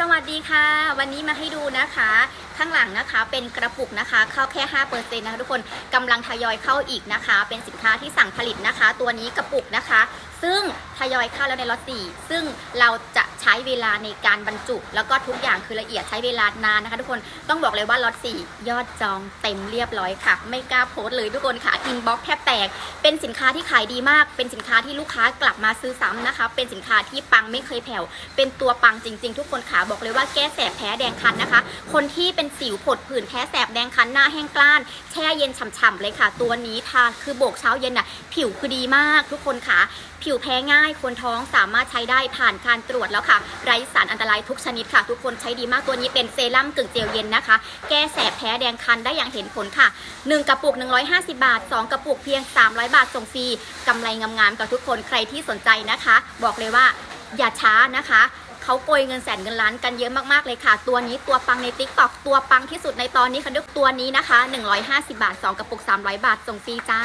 สวัสดีค่ะ วันนี้มาให้ดูนะคะ ข้างหลังนะคะเป็นกระปุกนะคะ เข้าแค่5%นะคะทุกคนกำลังทยอยเข้าอีกนะคะ เป็นสินค้าที่สั่งผลิตนะคะ ตัวนี้กระปุกนะคะ ซึ่งทยอยเข้าแล้วในล็อต4ซึ่งเราจะ ช้เวลาในการบรรจุ แล้วก็ทุกอย่างคือละเอียดใช้เวลานานนะคะ ทุกคนต้องบอกเลยว่าล็อต4ยอดจองเต็มเรียบร้อยค่ะ ไม่กล้าโพสต์เลยทุกคนค่ะอินบ็อกแทบแตก เป็นสินค้าที่ขายดีมาก เป็นสินค้าที่ลูกค้ากลับมาซื้อซ้ำนะคะ เป็นสินค้าที่ปังไม่เคยแผ่วเป็นตัวปังจริง ๆ ทุกคนขาบอกเลยว่าแก้แสบแพ้แดงคันนะคะ คนที่เป็นสิวผดผื่นแพ้แสบแดงคันหน้าแห้งกล้านแช่เย็นฉ่ำๆเลยค่ะ ตัวนี้ทาคือโบกเช้าเย็นน่ะผิวคือดีมากทุกคนค่ะ ผิวแพ้ง่ายคนท้องสามารถใช้ได้ผ่านการตรวจแล้วค่ะไร้สารอันตรายทุกชนิดค่ะ ทุกคนใช้ดีมากตัวนี้เป็นเซรั่มกึ่งเจลเย็นนะคะ แก้แสบแพ้แดงคันได้อย่างเห็นผลค่ะ 1 กระปุก 150 บาท 2 กระปุกเพียง 300 บาทส่งฟรีกำไรงามๆกับทุกคนใครที่สนใจนะคะ บอกเลยว่าอย่าช้านะคะเขาโกยเงินแสนเงินล้านกันเยอะมากๆเลยค่ะ ตัวนี้ตัวปังในติ๊กตอกตัวปังที่สุดในตอนนี้ค่ะทุกตัวนี้นะคะ 150 บาท 2 กระปุก 300 บาทส่งฟรีจ้า